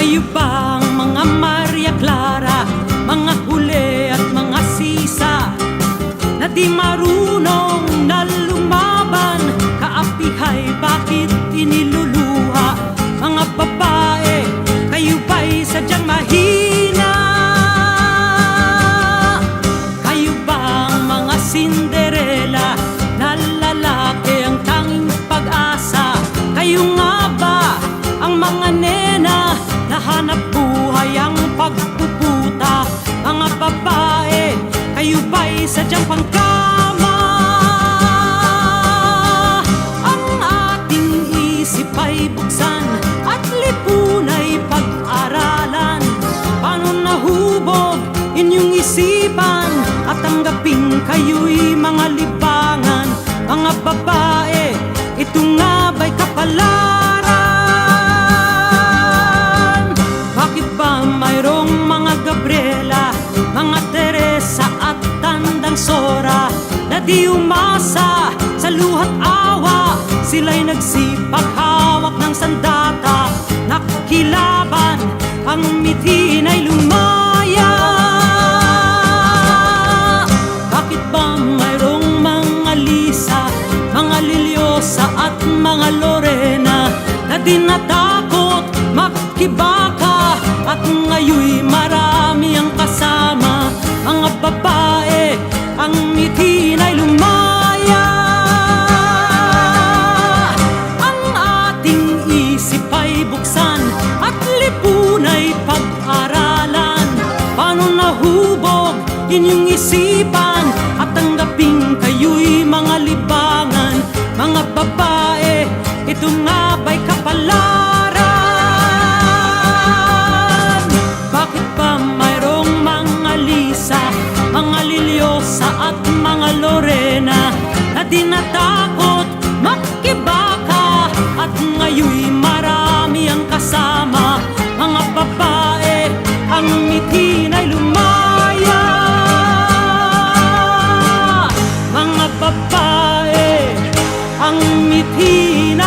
Kayo ba ang mga Maria Clara, mga huli at mga sisa na di marunong sadyang pangkama? Ang ating isip ay buksan at lipunay pag-aralan Paano nahubog inyong isipan at tanggapin kayo'y mga libangan Mga babae, ito nga ba'y kapalaran? Bakit ba mayroong mga Gabriela, mga Teresa Tandang Sora na di umasa sa luhat awa? Sila'y nagsipag hawak ng sandata, nakilaban, ang mitin ay lumaya. Bakit ba mayroong mga Lisa, mga Liliosa at mga Lorena na di natakot makibaka at ngayoy marami paano nahubog inyong isipan. At tanggapin kayo'y mga libangan. Mga babae ito nga ba'y kapalaran? Bakit ba mayroong mga Lisa mga Liliosa at mga Lorena na di มีที่ไหน